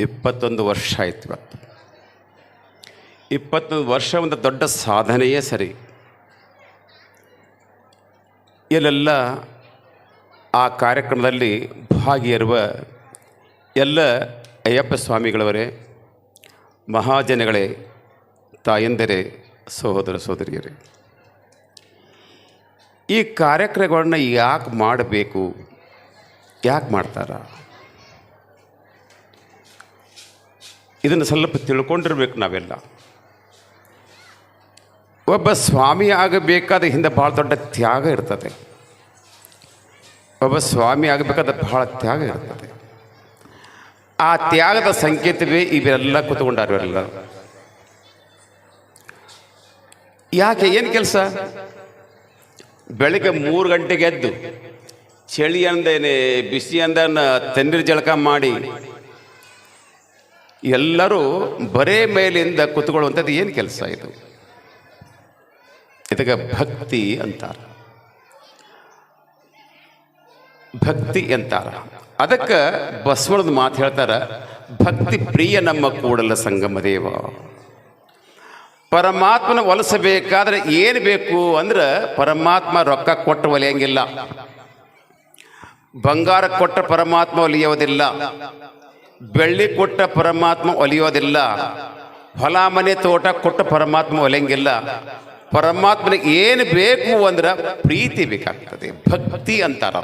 ಇಪ್ಪತ್ತೊಂದು ವರ್ಷ ಆಯ್ತು ಇವತ್ತು. ಇಪ್ಪತ್ತೊಂದು ವರ್ಷ ಒಂದು ದೊಡ್ಡ ಸಾಧನೆಯೇ ಸರಿ. ಇಲ್ಲೆಲ್ಲ ಆ ಕಾರ್ಯಕ್ರಮದಲ್ಲಿ ಭಾಗಿಯರುವ ಎಲ್ಲ ಅಯ್ಯಪ್ಪ ಸ್ವಾಮಿಗಳವರೇ, ಮಹಾಜನಗಳೇ, ತಾಯಂದರೇ, ಸಹೋದರ ಸಹೋದರಿಯರೇ. ಈ ಕಾರ್ಯಕ್ರಮಗಳನ್ನ ಯಾಕೆ ಮಾಡಬೇಕು? ಯಾಕೆ ಮಾಡ್ತಾರ? ಇದನ್ನು ಸ್ವಲ್ಪ ತಿಳ್ಕೊಂಡಿರ್ಬೇಕು ನಾವೆಲ್ಲ. ಒಬ್ಬ ಸ್ವಾಮಿ ಆಗಬೇಕಾದ ಹಿಂದೆ ಭಾಳ ದೊಡ್ಡ ತ್ಯಾಗ ಇರ್ತದೆ. ಒಬ್ಬ ಸ್ವಾಮಿ ಆಗಬೇಕಾದ ಬಹಳ ತ್ಯಾಗ ಇರ್ತದೆ. ಆ ತ್ಯಾಗದ ಸಂಕೇತವೇ ಇವೆಲ್ಲ ಕೂತ್ಕೊಂಡಾರ ಇವರೆಲ್ಲ ಯಾಕೆ, ಏನು ಕೆಲಸ? ಬೆಳಿಗ್ಗೆ ಮೂರು ಗಂಟೆಗೆ ಎದ್ದು, ಚಳಿ ಅಂದೇನೆ, ಬಿಸಿ ಅಂದನ ತಣ್ಣೀರು ಜಳಕ ಮಾಡಿ ಎಲ್ಲರೂ ಬರೇ ಮೇಲಿಂದ ಕುತ್ಕೊಳ್ಳುವಂಥದ್ದು ಏನು ಕೆಲಸ ಇದು? ಇದಕ್ಕೆ ಭಕ್ತಿ ಅಂತಾರೆ. ಭಕ್ತಿ ಅಂತಾರ. ಅದಕ್ಕೆ ಬಸವಣ್ಣದ ಮಾತು ಹೇಳ್ತಾರ, ಭಕ್ತಿ ಪ್ರಿಯ ನಮ್ಮ ಕೂಡಲ ಸಂಗಮ ದೇವ. ಪರಮಾತ್ಮನ ಒಲಿಸಬೇಕಾದ್ರೆ ಏನು ಬೇಕು ಅಂದ್ರೆ ಪರಮಾತ್ಮ ರೊಕ್ಕ ಕೊಟ್ಟು ಒಲಿಯಂಗಿಲ್ಲ. ಬಂಗಾರ ಕೊಟ್ಟ ಪರಮಾತ್ಮ ಒಲಿಯೋದಿಲ್ಲ. ಬೆಳ್ಳಿ ಕೊಟ್ಟ ಪರಮಾತ್ಮ ಒಲಿಯೋದಿಲ್ಲ. ಹೊಲ ಮನೆ ತೋಟ ಕೊಟ್ಟ ಪರಮಾತ್ಮ ಒಲೆಯಂಗಿಲ್ಲ. ಪರಮಾತ್ಮನಿಗೆ ಏನು ಬೇಕು ಅಂದ್ರೆ ಪ್ರೀತಿ ಬೇಕಾಗ್ತದೆ. ಭಕ್ತಿ ಅಂತಾರ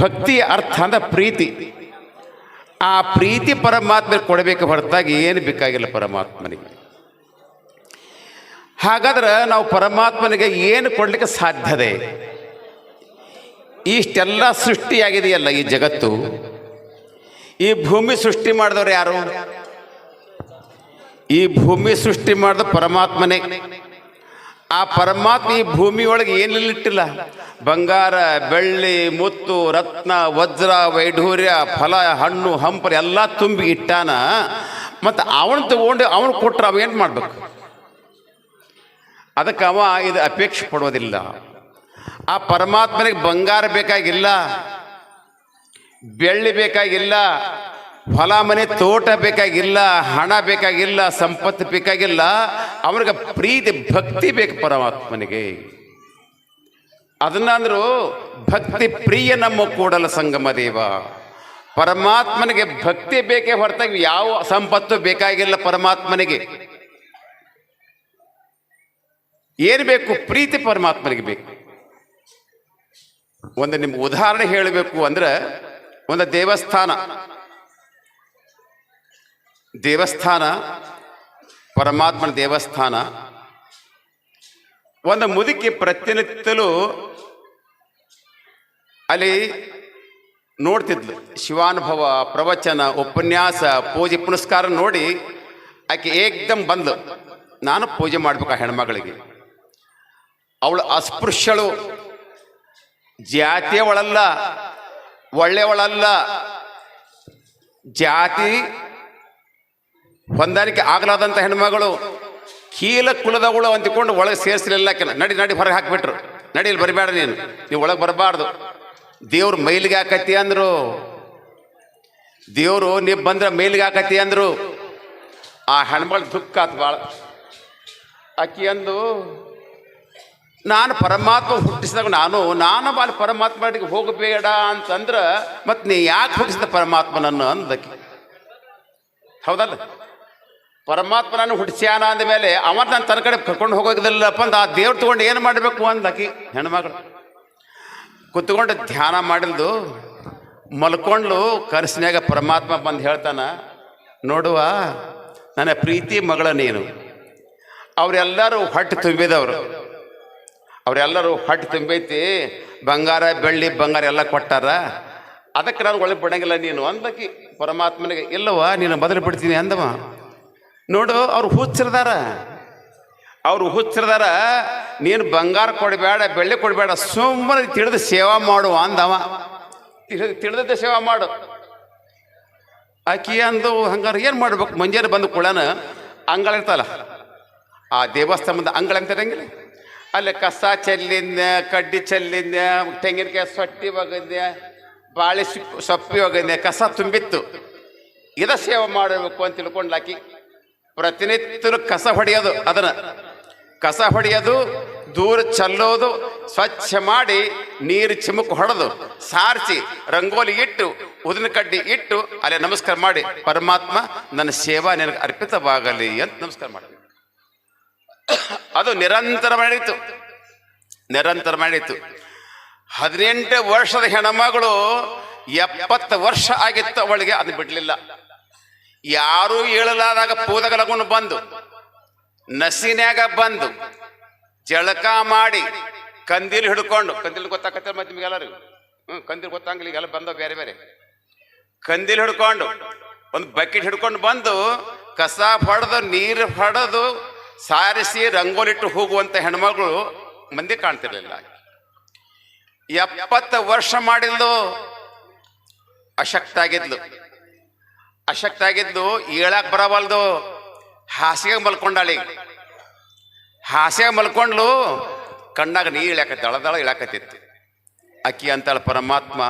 ಭಕ್ತಿಯ ಅರ್ಥ ಅಂದ್ರೆ ಪ್ರೀತಿ. ಆ ಪ್ರೀತಿ ಪರಮಾತ್ಮ ಕೊಡಬೇಕು ಹೊರತಾಗಿ ಏನು ಬೇಕಾಗಿಲ್ಲ ಪರಮಾತ್ಮನಿಗೆ. ಹಾಗಾದ್ರೆ ನಾವು ಪರಮಾತ್ಮನಿಗೆ ಏನು ಕೊಡಲಿಕ್ಕೆ ಸಾಧ್ಯತೆ ಇಷ್ಟೆಲ್ಲ ಸೃಷ್ಟಿಯಾಗಿದೆಯಲ್ಲ ಈ ಜಗತ್ತು. ಈ ಭೂಮಿ ಸೃಷ್ಟಿ ಮಾಡಿದವರು ಯಾರು? ಈ ಭೂಮಿ ಸೃಷ್ಟಿ ಮಾಡಿದ ಪರಮಾತ್ಮನೇ. ಆ ಪರಮಾತ್ಮ ಈ ಭೂಮಿಯೊಳಗೆ ಏನಿಲ್ಲಿಟ್ಟಿಲ್ಲ ಬಂಗಾರ, ಬೆಳ್ಳಿ, ಮುತ್ತು, ರತ್ನ, ವಜ್ರ, ವೈಢೂರ್ಯ, ಫಲ, ಹಣ್ಣು, ಹಂಪಲು ಎಲ್ಲ ತುಂಬಿ ಇಟ್ಟಾನ. ಮತ್ತು ಅವನು ತಗೊಂಡು ಅವನು ಕೊಟ್ಟರೆ ಅವ ಏನು ಮಾಡಬೇಕು? ಅದಕ್ಕೆ ಅವ ಇದು ಅಪೇಕ್ಷೆ ಪಡೋದಿಲ್ಲ ಆ ಪರಮಾತ್ಮನಿಗೆ ಬಂಗಾರ ಬೇಕಾಗಿಲ್ಲ. ಬೆಳ್ಳಿ ಬೇಕಾಗಿಲ್ಲ, ಹೊಲ ಮನೆ ತೋಟ ಬೇಕಾಗಿಲ್ಲ, ಹಣ ಬೇಕಾಗಿಲ್ಲ, ಸಂಪತ್ತು ಬೇಕಾಗಿಲ್ಲ, ಅವನಿಗೆ ಪ್ರೀತಿ, ಭಕ್ತಿ ಬೇಕು ಪರಮಾತ್ಮನಿಗೆ. ಅದನ್ನಂದ್ರು ಭಕ್ತಿ ಪ್ರಿಯ ನಮ್ಮ ಕೂಡಲ ಸಂಗಮ ದೇವ. ಪರಮಾತ್ಮನಿಗೆ ಭಕ್ತಿ ಬೇಕೇ ಹೊರತಾಗಿ ಯಾವ ಸಂಪತ್ತು ಬೇಕಾಗಿಲ್ಲ ಪರಮಾತ್ಮನಿಗೆ. ಏನು ಬೇಕು? ಪ್ರೀತಿ ಪರಮಾತ್ಮನಿಗೆ ಬೇಕು. ಒಂದು ನಿಮ್ಗೆ ಉದಾಹರಣೆ ಹೇಳಬೇಕು ಅಂದ್ರೆ ಒಂದು ದೇವಸ್ಥಾನ. ದೇವಸ್ಥಾನ, ಪರಮಾತ್ಮನ ದೇವಸ್ಥಾನ. ಒಂದು ಮುದುಕಿ ಪ್ರತಿನಿತ್ಯಲೂ ಅಲ್ಲಿ ನೋಡ್ತಿದ್ಲು. ಶಿವಾನುಭವ, ಪ್ರವಚನ, ಉಪನ್ಯಾಸ, ಪೂಜೆ, ಪುನಸ್ಕಾರ ನೋಡಿ ಆಕೆ ಏಕ್ದಮ್ ಬಂದು ನಾನು ಪೂಜೆ ಮಾಡ್ಬೇಕು ಆ ಹೆಣ್ಮಗಳಿಗೆ. ಅವಳು ಅಸ್ಪೃಶ್ಯಳು. ಜಾತಿಯವಳಲ್ಲ. ಒಳ್ಳೆಯವಳಲ್ಲ. ಜಾತಿ ಹೊಂದಾಣಿಕೆ ಆಗಲಾದಂಥ ಹೆಣ್ಮಗಳು ಕೀಲ ಕುಲದವಳು ಅಂತಿಕೊಂಡು ಒಳಗೆ ಸೇರಿಸಲಿಲ್ಲ ಕೆಲ ನಡಿ ನಡಿ, ಹೊರಗೆ ಹಾಕಿಬಿಟ್ರು. ನಡಿ, ಇಲ್ಲಿ ಬರಬೇಡ ನೀನು. ನೀವು ಒಳಗೆ ಬರಬಾರ್ದು. ದೇವ್ರ ಮೈಲಿಗೆ ಹಾಕತಿ ಅಂದರು. ದೇವರು ನೀವು ಬಂದ್ರೆ ಮೈಲಿಗೆ ಹಾಕತಿ ಅಂದರು. ಆ ಹೆಣ್ಮಗಳು ದುಃಖ ಆತು ಭಾಳ ಆಕಿ ಅಂದು ನಾನು ಪರಮಾತ್ಮ ಹುಟ್ಟಿಸಿದಾಗ ನಾನು ನಾನು ಅಲ್ಲಿ ಪರಮಾತ್ಮನಿಗೆ ಹೋಗಬೇಡ ಅಂತಂದ್ರೆ ಮತ್ತೆ ನೀ ಯಾಕೆ ಹುಟ್ಟಿಸಿದ ಪರಮಾತ್ಮನನ್ನು ಅಂದಕ್ಕೆ? ಹೌದಲ್ಲ? ಪರಮಾತ್ಮನನ್ನು ಹುಟ್ಟಿಸ್ಯಾನ ಅಂದ ಮೇಲೆ ಅವ ನಾನು ತನ್ನ ಕಡೆ ಕರ್ಕೊಂಡು ಹೋಗೋದಿಲ್ಲಪ್ಪ ಅಂತ ಆ ದೇವ್ರು ತಗೊಂಡು ಏನು ಮಾಡಬೇಕು ಅಂದಕಿ ಹೆಣ್ಮಗಳು ಕುತ್ಕೊಂಡು ಧ್ಯಾನ ಮಾಡಿಲ್ದು, ಮಲ್ಕೊಂಡ್ಲು ಕನಸಿನಾಗ ಪರಮಾತ್ಮ ಬಂದು ಹೇಳ್ತಾನ, ನೋಡುವ, ನನ್ನ ಪ್ರೀತಿ ಮಗಳ ನೀನು. ಅವರೆಲ್ಲರೂ ಹೊಟ್ಟೆ ತುಂಬಿದವರು. ಅವರೆಲ್ಲರೂ ಹೊಟ್ಟೆ ತುಂಬೈತಿ, ಬಂಗಾರ, ಬೆಳ್ಳಿ, ಬಂಗಾರ ಎಲ್ಲ ಕೊಟ್ಟಾರ. ಅದಕ್ಕೆ ನಾನು ಒಳಗೆ ಬಿಡಂಗಿಲ್ಲ ನೀನು. ಅಂದಕಿ ಪರಮಾತ್ಮನಿಗೆ ಇಲ್ಲವ ನೀನು ಬದಲು ಬಿಡ್ತೀನಿ ಅಂದವ. ನೋಡು, ಅವ್ರು ಹುಚ್ಚಿರ್ದಾರ. ಅವ್ರು ಹುಚ್ಚಿರ್ದಾರ. ನೀನು ಬಂಗಾರ ಕೊಡಬೇಡ, ಬೆಳ್ಳಿ ಕೊಡಬೇಡ, ಸುಮ್ಮನೆ ತಿಳಿದು ಸೇವಾ ಮಾಡು ಅಂದವ. ತಿಳಿದು, ತಿಳಿದದ್ದೇ ಸೇವಾ ಮಾಡು. ಆಕಿ ಅಂದು ಹಂಗಾರೆ ಏನು ಮಾಡ್ಬೇಕು? ಮುಂಜಾನೆ ಬಂದು ಕುಳನ ಅಂಗಳ ಇರ್ತಲ್ಲ. ಆ ದೇವಸ್ಥಾನದ ಅಂಗಳ ಅಂತ ಇರಂಗಿಲ್ಲ. ಅಲ್ಲಿ ಕಸ ಚೆಲ್ಲಿಂದ ಕಡ್ಡಿ ಚೆಲ್ಲಿಂದ ತೆಂಗಿನಕಾಯಿ ಸೊಟ್ಟಿ ಬಗದ್ಯ ಬಾಳೆ ಸೊಪ್ಪು ಹೋಗಿದೆ ಕಸ ತುಂಬಿತ್ತು. ಇದ ಸೇವೆ ಮಾಡಬೇಕು ಅಂತ ತಿಳ್ಕೊಂಡ್ಲಾಕಿ ಪ್ರತಿನಿತ್ಯಲು ಕಸ ಹೊಡೆಯೋದು ಅದನ್ನ. ಕಸ ಹೊಡೆಯೋದು, ದೂರ ಚೆಲ್ಲೋದು, ಸ್ವಚ್ಛ ಮಾಡಿ ನೀರು ಚಿಮುಕು ಹೊಡೆದು, ಸಾರಿಸಿ, ರಂಗೋಲಿ ಇಟ್ಟು, ಉದಿನ ಕಡ್ಡಿ ಇಟ್ಟು, ಅಲ್ಲೇ ನಮಸ್ಕಾರ ಮಾಡಿ, ಪರಮಾತ್ಮ ನನ್ನ ಸೇವಾ ನಿನಗೆ ಅರ್ಪಿತವಾಗಲಿ ಅಂತ ನಮಸ್ಕಾರ ಮಾಡಿ ಅದು ನಿರಂತರ ಮಾಡಿತ್ತು. ನಿರಂತರ ಮಾಡಿತ್ತು. ಹದಿನೆಂಟು ವರ್ಷದ ಹೆಣ್ಮಗಳು ಎಪ್ಪತ್ತು ವರ್ಷ ಆಗಿತ್ತು ಅವಳಿಗೆ, ಅದು ಬಿಡಲಿಲ್ಲ. ಯಾರೂ ಹೇಳಲಾದಾಗ ಪೂದಗಲಗುನು ಬಂದು, ನಸಿನ್ಯಾಗ ಬಂದು, ಜಳಕ ಮಾಡಿ ಕಂದಿಲ್ ಹಿಡ್ಕೊಂಡು, ಕಂದಿಲ್ ಗೊತ್ತಾಕತ್ತೆ ಮತ್ತೆ ನಿಮಗೆಲ್ಲರಿಗೂ ಹ್ಞೂ ಕಂದಿಲ್ ಗೊತ್ತಾಗಿಲ್ಲ ಈಗೆಲ್ಲ ಬಂದವು ಬೇರೆ ಬೇರೆ. ಕಂದಿಲ್ ಹಿಡ್ಕೊಂಡು, ಒಂದು ಬಕೆಟ್ ಹಿಡ್ಕೊಂಡು ಬಂದು, ಕಸ ಹೊಡೆದು, ನೀರು ಹೊಡೆದು ಸಾರಿಸಿ ರಂಗೋಲಿಟ್ಟು ಹೋಗುವಂಥ ಹೆಣ್ಮಗಳು ಮಂದಿ ಕಾಣ್ತಿರ್ಲಿಲ್ಲ. ಎಪ್ಪತ್ತು ವರ್ಷ ಮಾಡಿದ್ದು ಅಶಕ್ತ ಆಗಿದ್ಲು ಅಶಕ್ತ ಆಗಿದ್ದು ಬರವಲ್ದು ಹಾಸಿಗೆ ಮಲ್ಕೊಂಡಾಳಿ. ಹಾಸಿಗೆ ಮಲ್ಕೊಂಡ್ಲು ಕಣ್ಣಾಗ ನೀ ಇಳ್ಯಾಕ ದಳ ದಳ ಇಳಾಕತ್ತಿತ್ತು ಅಕ್ಕಿ ಅಂತಾಳ ಪರಮಾತ್ಮ,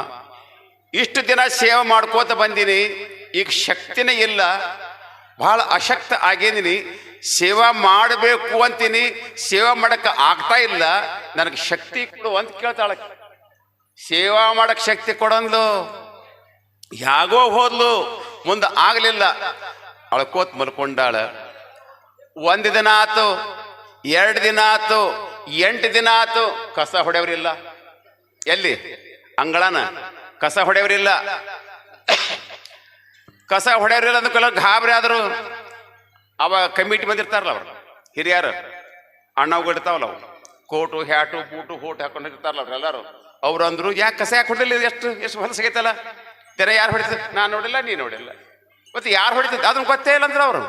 ಇಷ್ಟು ದಿನ ಸೇವೆ ಮಾಡ್ಕೋತ ಬಂದೀನಿ, ಈಗ ಶಕ್ತಿನೇ ಇಲ್ಲ ಬಹಳ ಅಶಕ್ತ ಆಗಿದ್ದೀನಿ ಸೇವಾ ಮಾಡಬೇಕು ಅಂತೀನಿ. ಸೇವಾ ಮಾಡಕ್ಕೆ ಆಗ್ತಾ ಇಲ್ಲ. ನನಗೆ ಶಕ್ತಿ ಕೊಡು ಅಂತ ಕೇಳ್ತಾಳ. ಸೇವಾ ಮಾಡಕ್ ಶಕ್ತಿ ಕೊಡಂದ್ಲು. ಯಾಗೋ ಹೋದ್ಲು. ಮುಂದೆ ಆಗಲಿಲ್ಲ. ಅಳ್ಕೋತ್ ಮಲ್ಕೊಂಡಾಳ. ಒಂದು ದಿನ ಆತು, ಎರಡು ದಿನ ಆತು, ಎಂಟು ದಿನ ಆತು, ಕಸ ಹೊಡೆಯವ್ರಿಲ್ಲ. ಎಲ್ಲಿ? ಅಂಗಳನ. ಕಸ ಹೊಡೆಯವ್ರಿಲ್ಲ. ಕಸ ಹೊಡೆಯವ್ರಿಲ್ಲ ಅಂದ್ಕೊಳ್ಳೋ ಗಾಬರಿ ಆದರು ಅವ ಕಮಿಟಿ ಬಂದಿರ್ತಾರಲ್ಲ ಅವ್ರು. ಹಿರಿಯರು, ಅಣ್ಣ ಇರ್ತಾವಲ್ಲ ಅವು ಕೋಟು, ಹ್ಯಾಟು, ಬೂಟು, ಹೋಟ್ ಹಾಕೊಂಡಿರ್ತಾರಲ್ಲ ಅವ್ರು ಎಲ್ಲರೂ. ಅವ್ರು ಅಂದ್ರು, ಯಾಕೆ ಕಸ ಯಾಕೆ ಹೊಡಿಲ್ಲ ಎಷ್ಟು ಎಷ್ಟು ಹೊಲಸಾಗೈತಲ್ಲ ತೆರೆ ಯಾರು ಹೊಡಿತ ನಾನು ನೋಡಿಲ್ಲ ನೀ ನೋಡಿಲ್ಲ. ಮತ್ತೆ ಯಾರು ಹೊಡಿತಿದ್ದ ಅದನ್ನ ಗೊತ್ತೇ ಇಲ್ಲ ಅಂದ್ರೆ ಅವರು.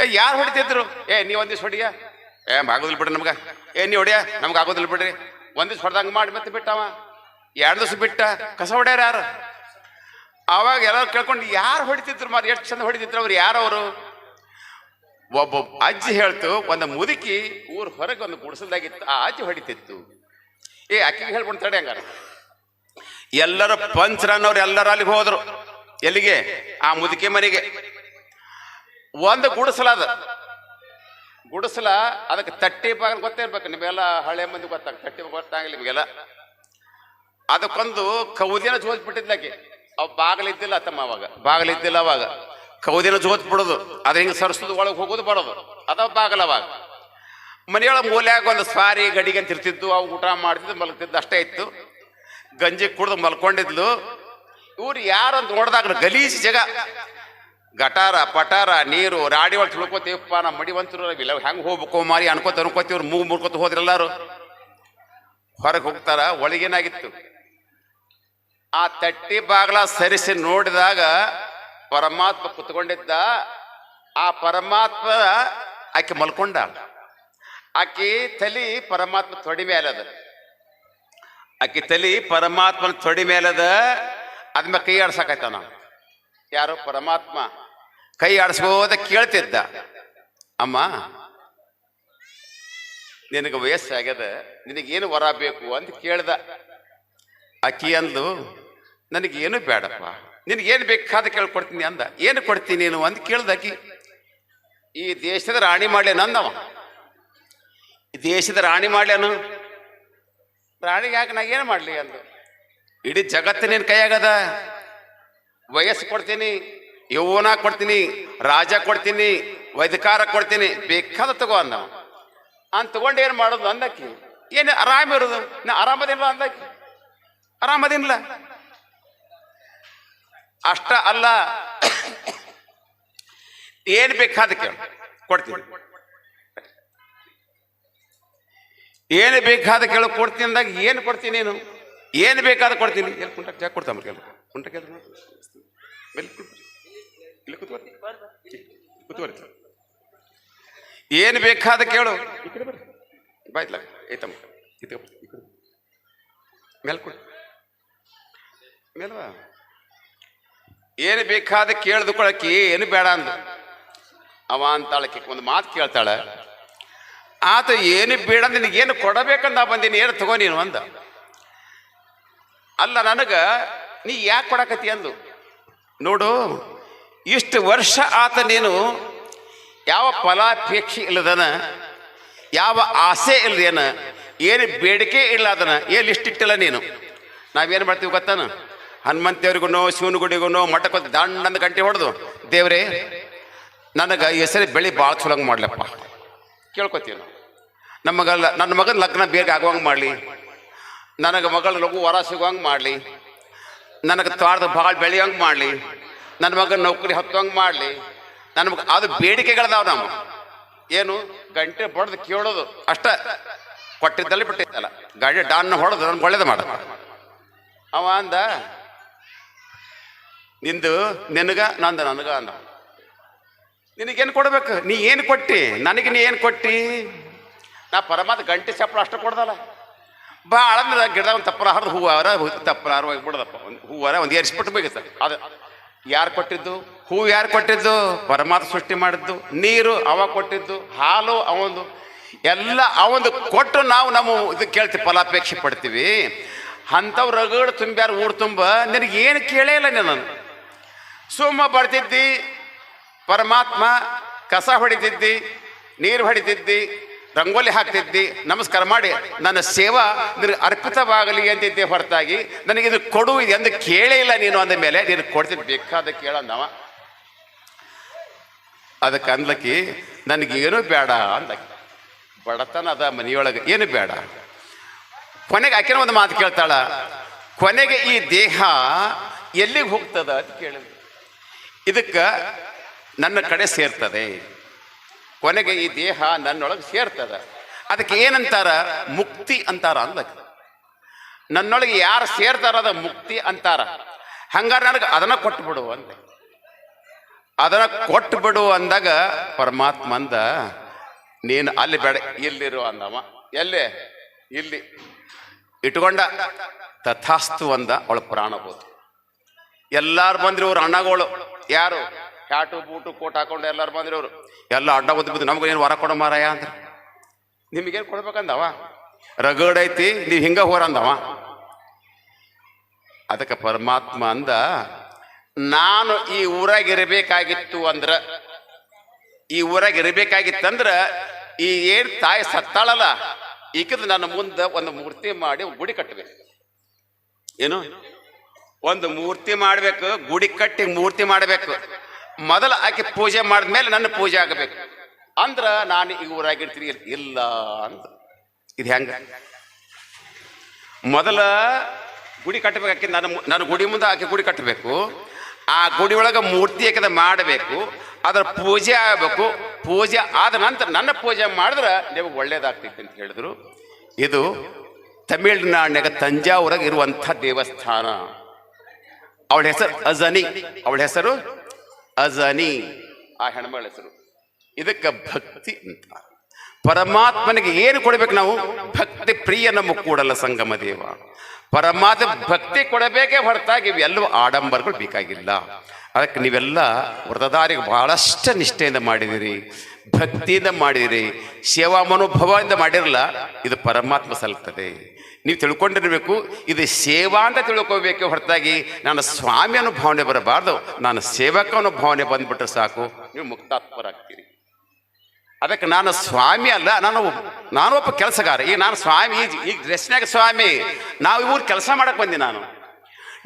ಏ, ಯಾರು ಹೊಡಿತಿದ್ರು? ಏ ನೀ ಒಂದಿವ್ಸ ಹೊಡಿಯ. ಏ ಆಗೋದಿಲ್ಲ ಬಿಡ್ರಿ ನಮ್ಗೆ. ಏ ನೀ ಹೊಡಿಯ, ನಮ್ಗೆ ಆಗೋದಿಲ್ಲ ಬಿಡ್ರಿ. ಒಂದಿವ್ಸ ಹೊಡೆದಂಗೆ ಮಾಡಿ ಮತ್ತೆ ಬಿಟ್ಟವ. ಎರಡು ದಿವ್ಸ ಬಿಟ್ಟ. ಕಸ ಹೊಡ್ಯಾರ ಯಾರು? ಅವಾಗ ಎಲ್ಲರೂ ಕೇಳ್ಕೊಂಡು, ಯಾರು ಹೊಡಿತಿದ್ರು ಮಾರು ಎಷ್ಟು ಚಂದ ಹೊಡಿತಿದ್ರು ಅವ್ರು? ಯಾರವರು ಒಬ್ಬ ಅಜ್ಜಿ ಹೇಳ್ತು, ಒಂದು ಮುದುಕಿ ಊರು ಹೊರಗೆ ಒಂದು ಗುಡಿಸಲ್ದಾಗಿತ್ತು. ಆ ಅಜ್ಜಿ ಹೊಡಿತಿತ್ತು. ಏ, ಅಕ್ಕಿಗೆ ಹೇಳ್ಕೊಂಡು ತಡೆ ಹಂಗಾರ. ಎಲ್ಲರೂ ಪಂಚರನ್ನವ್ರು ಎಲ್ಲರೂ ಅಲ್ಲಿಗೆ ಹೋದ್ರು. ಎಲ್ಲಿಗೆ? ಆ ಮುದುಕಿ ಮನೆಗೆ. ಒಂದು ಗುಡಿಸಲದ ಗುಡಿಸಲ ಅದಕ್ಕೆ ತಟ್ಟಿ ಬಾಗಿಲು ಗೊತ್ತಿರ್ಬೇಕು, ನಿಮಗೆಲ್ಲ ಹಳೆ ಮಂದಿ ಗೊತ್ತಾಗ, ತಟ್ಟಿ ಗೊತ್ತಾಗಲಿ ನಿಮಗೆಲ್ಲ. ಅದಕ್ಕೊಂದು ಕೌದಿನ ಜೋತ್ ಬಿಟ್ಟಿದ್ಲಾಕೆ ಅವ್ ಬಾಗಿಲಿದ್ದಿಲ್ಲ ತಮ್ಮ ಅವಾಗ. ಬಾಗಿಲಿದ್ದಿಲ್ಲ ಅವಾಗ. ಕೌದಿನ ಜೋತ್ ಬಿಡೋದು. ಅದ್ರ ಹಿಂಗೆ ಸರ್ಸೋದು ಒಳಗೆ ಹೋಗೋದು ಬರೋದು ಅದ ಬಾಗಲ ಅವಾಗ. ಮನೆಯೊಳಗೆ ಮೂಲ್ಯಾಗ ಒಂದು ಸ್ವಾರಿ ಗಡಿಗೆ ಅಂತ ಇರ್ತಿದ್ದು ಅವು ಊಟ ಮಾಡ್ತಿದ್ದು ಮಲಗ್ತಿದ್ದು ಅಷ್ಟೇ ಇತ್ತು. ಗಂಜಿ ಕುಡ್ದು ಮಲ್ಕೊಂಡಿದ್ಲು. ಇವ್ರು ಅಂತ ನೋಡಿದಾಗ ಗಲೀಜು ಜಗ. ಗಟಾರ, ಪಟಾರ, ನೀರು, ರಾಡಿ ಒಳಗೆ ತಿಳ್ಕೊತೀವಪ್ಪ ನಮ್ಮ ಮಡಿವಂತರು ಇಲ್ಲ ಹೆಂಗೆ ಹೋಗ್ಬೇಕು ಮಾರಿ? ಅನ್ಕೋತ ಅನ್ಕೋತೀವ್ರು ಮೂಗು ಮುರ್ಕೋತ ಹೋದ್ರಿ ಎಲ್ಲಾರು ಹೊರಗೆ ಹೋಗ್ತಾರ, ಒಳಗೇನಾಗಿತ್ತು? ಆ ತಟ್ಟಿ ಬಾಗ್ಲ ಸರಿಸಿ ನೋಡಿದಾಗ ಪರಮಾತ್ಮ ಕುತ್ಕೊಂಡಿದ್ದ. ಆ ಪರಮಾತ್ಮ ಆಕೆ ಮಲ್ಕೊಂಡ. ಆಕಿ ತಲಿ ಪರಮಾತ್ಮ ತೊಡಿ ಮೇಲದ. ಆಕಿ ತಲಿ ಪರಮಾತ್ಮನ ತೊಡಿ ಮೇಲದ. ಅದ್ಮೇಲೆ ಕೈ ಆಡ್ಸಕಾಯ್ತ ನಾವು ಯಾರು ಪರಮಾತ್ಮ ಕೈ ಆಡಿಸ್ಬೋದ ಕೇಳ್ತಿದ್ದ. ಅಮ್ಮ, ನಿನಗೆ ವಯಸ್ಸಾಗ್ಯದ, ನಿನಗೇನು ವರ ಬೇಕು ಅಂತ ಕೇಳ್ದ. ಅಕ್ಕಿ ಅಂದ್ಲು ನನಗೇನು ಬೇಡಪ್ಪ? ನಿನಗೇನು ಬೇಕಾದ ಕೇಳ್ಕೊಡ್ತೀನಿ ಅಂದ. ಏನು ಕೊಡ್ತೀನಿ ನೀನು ಅಂತ ಕೇಳ್ದಾಕಿ, ಈ ದೇಶದ ರಾಣಿ ಮಾಡ್ಲೇನ ಅಂದವ ಈ ದೇಶದ ರಾಣಿ ಮಾಡ್ಲೇನು ರಾಣಿಗೆ ಯಾಕೆ ನಾ ಏನು ಮಾಡಲಿ ಅಂದ? ಇಡೀ ಜಗತ್ತು ನಿನ್ನ ಕೈಯಾಗದ. ವಯಸ್ಸು ಕೊಡ್ತೀನಿ ಯೌವನ ಕೊಡ್ತೀನಿ, ರಾಜ ಕೊಡ್ತೀನಿ, ವೈದ್ಯಕಾರ ಕೊಡ್ತೀನಿ, ಬೇಕಾದ ತಗೋ ಅಂದವ. ಅಂತ ತಗೊಂಡು ಏನು ಮಾಡೋದು ಅಂದಕ್ಕಿ ಏನು ಆರಾಮ ಇರೋದು? ನಾ ಆರಾಮದಿಲ್ಲ ಅಂದಕ್ಕಿ ಆರಾಮದಿಲ್ಲ ಅಷ್ಟ ಅಲ್ಲ. ಏನು ಬೇಕಾದ ಕೇಳು. ಕೊಡ್ತೀನಿ. ಏನು ಬೇಕಾದ ಕೇಳು. ಕೊಡ್ತೀನಿ ಅಂದಾಗ ಏನು ಕೊಡ್ತೀನಿ ನೀನು? ಏನು ಬೇಕಾದ ಕೊಡ್ತೀನಿ. ಎಲ್ಲಿ ಕುಂಟ ಜಾಗ ಕೊಡ್ತಾಮ ಕೇಳ ಕುಂಟ ಕೂತ್ಕೊ? ಇಲ್ಲಿ ಕೂತ್ಕೊರಿ ಕೂತ್ಕೊರಿ ಏನು ಬೇಕಾದ ಕೇಳು. ಈ ಬಾಯ್ತಲ್ಲ ಐತಮ್ಮ ಕೊಡು. ಮೇಲ್ವಾ? ಏನು ಬೇಕಾದ ಕೇಳಿದುಕೊಳ್ಳಕ್ಕೆ ಏನು ಬೇಡ ಅಂದ ಅವ ಅಂತಾಳಕ್ಕೆ ಒಂದು ಮಾತು ಕೇಳ್ತಾಳೆ. ಆತ ಏನು ಬೇಡ ನಿನಗೇನು ಕೊಡಬೇಕಂದ ಬಂದೀನಿ, ಏನು ತಗೋ ನೀನು ಅಂದ. ಅಲ್ಲ ನನಗೆ ನೀ ಯಾಕೆ ಕೊಡಕತ್ತಿ ಅಂದು ನೋಡು, ಇಷ್ಟು ವರ್ಷ ಆತ ನೀನು ಯಾವ ಫಲಾಪೇಕ್ಷೆ ಇಲ್ಲದನ, ಯಾವ ಆಸೆ ಇಲ್ಲದೇನ ಏನು ಬೇಡಿಕೆ ಇಲ್ಲ ಅದನ್ನ ಏನು ಲಿಸ್ಟ್ ಇಟ್ಟಿಲ್ಲ ನೀನು. ನಾವೇನು ಮಾಡ್ತೀವಿ ಗೊತ್ತಾನ? ಹನುಮಂತೇವ್ರಿಗೂ ಶಿವನಗುಡಿಗೂ ಮಠಕ್ಕೆ ದಂಡ ದಂಡಂದು ಗಂಟೆ ಹೊಡೆದು, ದೇವ್ರೇ, ನನಗೆ ಹೆಸರು ಬೆಳೆ ಭಾಳ ಚಲೋಂಗೆ ಮಾಡ್ಲಪ್ಪ. ಕೇಳ್ಕೊತೀವಿ ನಮ್ಮ ಮಗಲ್ಲ ನನ್ನ ಮಗನ ಲಗ್ನ ಬೇಗ ಆಗುವಂಗೆ ಮಾಡಲಿ. ನನಗೆ ಮಗಳ ಲಘು ವರ ಸಿಗುವಂಗೆ ಮಾಡಲಿ. ನನಗೆ ತೋಟದ ಭಾಳ ಬೆಳೆಯೋಂಗೆ ಮಾಡಲಿ. ನನ್ನ ಮಗನ ನೌಕರಿ ಹತ್ತುವಂಗೆ ಮಾಡಲಿ. ನನ್ನ ಮಗ, ಅದು ಬೇಡಿಕೆಗಳದಾವ ನಾವು. ಏನು? ಗಂಟೆ ಬಡ್ದು ಕೇಳೋದು ಅಷ್ಟ. ಕೊಟ್ಟಿದ್ದಲ್ಲಿ ಬಿಟ್ಟಿದ್ದಲ್ಲ. ಗಾಡಿ ಡಾನ್ನ ಹೊಡೆದು ನನ್ಗೆ ಒಳ್ಳೇದು ಮಾಡ. ಅವ ಅಂದ ನಿಂದು ನಿನಗ, ನಂದು ನನಗ ಅಂದ. ನಿನಗೇನು ಕೊಡ್ಬೇಕು? ನೀ ಏನು ಕೊಟ್ಟಿ? ನನಗೆ ನೀ ಏನು ಕೊಟ್ಟಿ? ನಾ ಪರಮಾತ್ಮ ಗಂಟೆ ಚಪ್ಪಳ ಅಷ್ಟು ಕೊಡ್ದಲ್ಲ. ಭಾಳ ಅಂದ್ರೆ ಗಿಡ ಒಂದು ತಪ್ಪಲ ಹರಿದು ಹೂವಾರ ತಪ್ಪಲ ಹರ ಬಿಡದಪ್ಪ. ಒಂದು ಹೂವಾರ ಒಂದು ಏರಿಸ್ಬಿಟ್ಟು ಬೇಕಿತ್ತು ಅದು ಯಾರು ಕೊಟ್ಟಿದ್ದು? ಹೂವು ಯಾರು ಕೊಟ್ಟಿದ್ದು? ಪರಮಾತ್ಮ ಸೃಷ್ಟಿ ಮಾಡಿದ್ದು. ನೀರು ಅವ ಕೊಟ್ಟಿದ್ದು. ಹಾಲು ಅವಂದು. ಎಲ್ಲ ಅವಂದು ಕೊಟ್ಟು ನಾವು ನಮ್ಮ ಇದು ಕೇಳ್ತೀವಿ, ಫಲಾಪೇಕ್ಷೆ ಪಡ್ತೀವಿ. ಅಂಥವು ರಗಡ್ ತುಂಬ್ಯಾರ ಊರು ತುಂಬ. ನಿನಗೆ ಏನು ಕೇಳೇ ಇಲ್ಲ ನೀನು ಸುಮ್ಮ ಬರ್ತಿದ್ದಿ, ಪರಮಾತ್ಮ ಕಸ ಹೊಡಿತಿದ್ದಿ, ನೀರು ಹೊಡಿತಿದ್ದಿ, ರಂಗೋಲಿ ಹಾಕ್ತಿದ್ದಿ, ನಮಸ್ಕಾರ ಮಾಡಿ, ನನ್ನ ಸೇವಾ ನಿನಗೆ ಅರ್ಪಿತವಾಗಲಿ ಅಂತಿದ್ದೆ ಹೊರತಾಗಿ, ನನಗೆ ಇದು ಕೊಡು ಎಂದು ಕೇಳೇ ಇಲ್ಲ ನೀನು ಅಂದ ಮೇಲೆ, ನೀನು ಕೊಡ್ತಿದ್ದು ಬೇಕಾದ ಕೇಳಂದವ ಅದಕ್ಕೆ ಅಂದ್ಲಕ್ಕಿ ನನಗೇನು ಬೇಡ ಅಂದ ಬಡತನ ಅದ ಮನೆಯೊಳಗೆ, ಏನು ಬೇಡ. ಕೊನೆಗೆ ಆಕೆನ ಒಂದು ಮಾತು ಕೇಳ್ತಾಳ, ಕೊನೆಗೆ ಈ ದೇಹ ಎಲ್ಲಿಗೆ ಹೋಗ್ತದ ಅಂತ ಕೇಳಿದ್ವಿ ಇದಕ್ಕೆ ನನ್ನ ಕಡೆ ಸೇರ್ತದೆ. ಕೊನೆಗೆ ಈ ದೇಹ ನನ್ನೊಳಗೆ ಸೇರ್ತದ. ಅದಕ್ಕೆ ಏನಂತಾರ? ಮುಕ್ತಿ ಅಂತಾರ ಅಂದಕ್ಕೆ ನನ್ನೊಳಗೆ ಯಾರು ಸೇರ್ತಾರ ಅದ ಮುಕ್ತಿ ಅಂತಾರ. ಹಂಗಾರೆ ನನಗೆ ಅದನ್ನ ಕೊಟ್ಟು ಬಿಡು ಅಂದೆ. ಅದನ್ನ ಕೊಟ್ಟು ಬಿಡು ಅಂದಾಗ ಪರಮಾತ್ಮ ಅಂದ, ನೀನು ಅಲ್ಲಿ ಬೇಡ, ಇಲ್ಲಿರು ಅಂದವ. ಎಲ್ಲಿ? ಇಲ್ಲಿ. ಇಟ್ಕೊಂಡ. ತಥಾಸ್ತು ಅಂದ ಅವಳ ಪ್ರಾಣ ಹೋತು. ಎಲ್ಲಾರು ಬಂದ್ರು ಇವ್ರು ಅಣ್ಣಗಳು. ಯಾರು? ಕ್ಯಾಟು ಬೂಟು ಕೋಟ್ ಹಾಕೊಂಡು ಎಲ್ಲರೂ ಬಂದಿರೋರು. ಎಲ್ಲ ಅಡ್ಡ ಒದ್ದು ಬಿದ್ದು ನಮ್ಗೆ ಏನು ವರ ಕೊಡ ಮಾರಾಯ ಅಂದ್ರೆ? ನಿಮಗೇನು ಕೊಡ್ಬೇಕಂದವ? ರಗಡ್ ಐತಿ, ನೀವು ಹಿಂಗ ಹೋರ ಅಂದವ? ಅದಕ್ಕೆ ಪರಮಾತ್ಮ ಅಂದ, ನಾನು ಈ ಊರಾಗ ಇರಬೇಕಾಗಿತ್ತು ಅಂದ್ರ, ಈ ಊರಾಗ ಇರಬೇಕಾಗಿತ್ತಂದ್ರ, ಈ ಏನ್ ತಾಯಿ ಸತ್ತಾಳಲ್ಲ, ಈಕದ ನನ್ನ ಮುಂದೆ ಒಂದು ಮೂರ್ತಿ ಮಾಡಿ ಗುಡಿ ಕಟ್ಟಬೇಕು ಏನು? ಒಂದು ಮೂರ್ತಿ ಮಾಡಬೇಕು, ಗುಡಿ ಕಟ್ಟಿ ಮೂರ್ತಿ ಮಾಡಬೇಕು. ಮೊದಲು ಆಕೆ ಪೂಜೆ ಮಾಡಿದ್ಮೇಲೆ ನನ್ನ ಪೂಜೆ ಆಗಬೇಕು. ಅಂದ್ರ ನಾನು ಈ ಊರಾಗಿರ್ತೀನಿ. ಇಲ್ಲ ಅಂತ ಇದು ಹೆಂಗ? ಮೊದಲ ಗುಡಿ ಕಟ್ಟಬೇಕು ಆಕೆ, ನನ್ನ ನನ್ನ ಗುಡಿ ಮುಂದೆ ಆಕೆ ಗುಡಿ ಕಟ್ಟಬೇಕು ಆ ಗುಡಿ ಒಳಗೆ ಮೂರ್ತಿ ಆಕೆದ ಮಾಡಬೇಕು. ಅದರ ಪೂಜೆ ಆಗಬೇಕು. ಪೂಜೆ ಆದ ನಂತರ ನನ್ನ ಪೂಜೆ ಮಾಡಿದ್ರೆ ನಿಮಗೆ ಒಳ್ಳೇದಾಗ್ತೈತಿ ಅಂತ ಹೇಳಿದ್ರು. ಇದು ತಮಿಳುನಾಡಿನಾಗ ತಂಜಾವೂರಾಗ ಇರುವಂಥ ದೇವಸ್ಥಾನ. ಅವಳ ಹೆಸರು ಅಜನಿ. ಅವಳ ಹೆಸರು ಅಜನಿ. ಆ ಹೆಣ್ಮಗಳ ಹೆಸರು. ಇದಕ್ಕೆ ಭಕ್ತಿ ಅಂತ. ಪರಮಾತ್ಮನಿಗೆ ಏನು ಕೊಡ್ಬೇಕು ನಾವು? ಭಕ್ತಿ ಪ್ರಿಯ ನಮ್ಮ ಕೂಡಲ್ಲ ಸಂಗಮ ದೇವ. ಪರಮಾತ್ಮ ಭಕ್ತಿ ಕೊಡಬೇಕೇ ಹೊರತಾಗಿ ಇವೆಲ್ಲವೂ ಆಡಂಬರಗಳು ಬೇಕಾಗಿಲ್ಲ. ಅದಕ್ಕೆ ನೀವೆಲ್ಲ ವ್ರತದಾರಿಗೆ ಬಹಳಷ್ಟು ನಿಷ್ಠೆಯಿಂದ ಮಾಡಿದಿರಿ. ಭಕ್ತಿಯಿಂದ ಮಾಡಿದಿರಿ. ಸೇವಾ ಮನೋಭಾವದಿಂದ ಮಾಡಿರಲ್ಲ, ಇದು ಪರಮಾತ್ಮ ಸಲ್ತದೆ. ನೀವು ತಿಳ್ಕೊಂಡಿರಬೇಕು, ಇದು ಸೇವಾ ಅಂತ ತಿಳ್ಕೋಬೇಕು ಹೊರತಾಗಿ ನಾನು ಸ್ವಾಮಿ ಅನ್ನೋ ಭಾವನೆ ಬರಬಾರ್ದು. ನಾನು ಸೇವಕ ಅನ್ನೋ ಭಾವನೆ ಬಂದ್ಬಿಟ್ರೆ ಸಾಕು. ನೀವು ಮುಕ್ತಾತ್ಮರಾಗ್ತೀರಿ. ಅದಕ್ಕೆ ನಾನು ಸ್ವಾಮಿ ಅಲ್ಲ, ನಾನು ನಾನು ಒಬ್ಬ ಕೆಲಸಗಾರ. ಈಗ ನಾನು ಸ್ವಾಮಿ, ಈಗ- ಡ್ರೆಸ್ನಾಗ ಸ್ವಾಮಿ, ನಾವು ಇವ್ರು ಕೆಲಸ ಮಾಡಕ್ಕೆ ಬಂದಿ ನಾನು.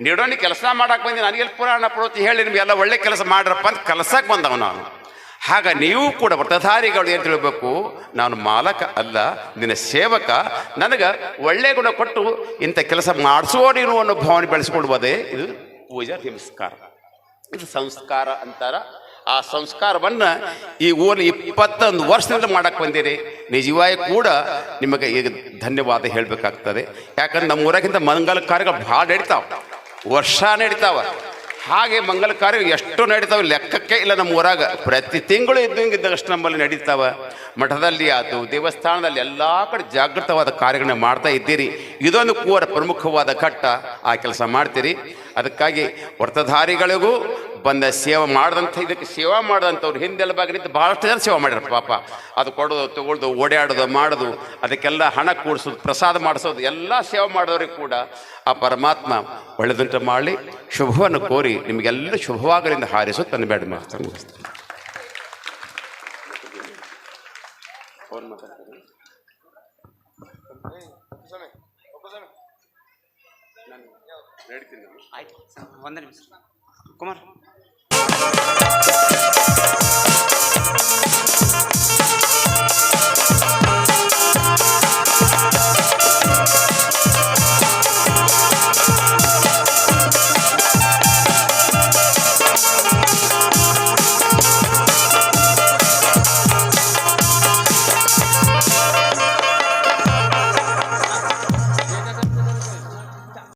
ನೀಡೋನಿ ಕೆಲಸ ಮಾಡಕ್ಕೆ ಬಂದಿ, ನನಗೆಲ್ಲಿ ಪುರಾಣ ಪ್ರೋತಿ ಹೇಳಿ ನಿಮ್ಗೆಲ್ಲ ಒಳ್ಳೆ ಕೆಲಸ ಮಾಡ್ರಪ್ಪ ಅಂತ ಕೆಲಸಕ್ಕೆ ಬಂದವ ನಾನು. ಹಾಗ ನೀವು ಕೂಡ ವ್ರತಧಾರಿಗಳು ಏನು ತಿಳಬೇಕು ನಾನು ಮಾಲಕ ಅಲ್ಲ, ನಿನ್ನ ಸೇವಕ. ನನಗೆ ಒಳ್ಳೆ ಗುಣ ಕೊಟ್ಟು ಇಂಥ ಕೆಲಸ ಮಾಡಿಸುವ ನೀನು ಅನ್ನೋ ಭಾವನೆ ಬೆಳೆಸ್ಕೊಳ್ಬೋದೇ ಇದು ಪೂಜಾ ಹಿಂಸ್ಕಾರ ಇದು ಸಂಸ್ಕಾರ ಅಂತಾರ. ಆ ಸಂಸ್ಕಾರವನ್ನು ಈ ಊರಿನ ಇಪ್ಪತ್ತೊಂದು ವರ್ಷದಿಂದ ಮಾಡಕ್ಕೆ ಬಂದಿರಿ. ನಿಜವಾಗಿ ಕೂಡ ನಿಮಗೆ ಈಗ ಧನ್ಯವಾದ ಹೇಳಬೇಕಾಗ್ತದೆ. ಯಾಕಂದ್ರೆ ನಮ್ಮ ಊರಾಗಿಂತ ಮಂಗಲ ಕಾರ್ಯಗಳು ಭಾಳ ನಡೀತಾವ. ವರ್ಷ ನಡೀತಾವ. ಹಾಗೆ ಮಂಗಲ ಕಾರ್ಯ ಎಷ್ಟು ನಡೀತಾವೆ ಲೆಕ್ಕಕ್ಕೆ ಇಲ್ಲ ನಮ್ಮ ಊರಾಗ. ಪ್ರತಿ ತಿಂಗಳು ಇದ್ದಂಗೆ ಇದ್ದಷ್ಟು ನಮ್ಮಲ್ಲಿ ನಡೀತಾವೆ. ಮಠದಲ್ಲಿ ಆಯಿತು ದೇವಸ್ಥಾನದಲ್ಲಿ ಎಲ್ಲ ಕಡೆ ಜಾಗೃತವಾದ ಕಾರ್ಯಗಳನ್ನ ಮಾಡ್ತಾ ಇದ್ದೀರಿ. ಇದೊಂದು ಕೂರ ಪ್ರಮುಖವಾದ ಘಟ್ಟ ಆ ಕೆಲಸ ಮಾಡ್ತೀರಿ. ಅದಕ್ಕಾಗಿ ವ್ರತಧಾರಿಗಳಿಗೂ ಬಂದ ಸೇವೆ ಮಾಡಿದಂಥ ಇದಕ್ಕೆ ಸೇವಾ ಮಾಡಿದಂಥವ್ರು ಬಾಗಿಲಿದ್ದು ಭಾಳಷ್ಟು ಜನ ಸೇವೆ ಮಾಡ್ಯಾರ ಪಾಪ. ಅದು ಕೊಡೋದು, ತಗೊಳ್ದು ಓಡಾಡೋದು ಮಾಡೋದು, ಅದಕ್ಕೆಲ್ಲ ಹಣ ಕೂಡಿಸೋದು, ಪ್ರಸಾದ ಮಾಡಿಸೋದು, ಎಲ್ಲ ಸೇವೆ ಮಾಡೋರಿಗೆ ಕೂಡ ಆ ಪರಮಾತ್ಮ ಒಳ್ಳೆದುಂಟು ಮಾಡಲಿ. ಶುಭವನ್ನು ಕೋರಿ ನಿಮಗೆಲ್ಲ ಶುಭವಾಗಲಿಂದ ಹಾರಿಸು ತನ್ನ ಬೇಡ ಮಾಡ್ತಾನೆ ಆಯ್ತು, ಒಂದು ನಿಮಿಷ. Comer.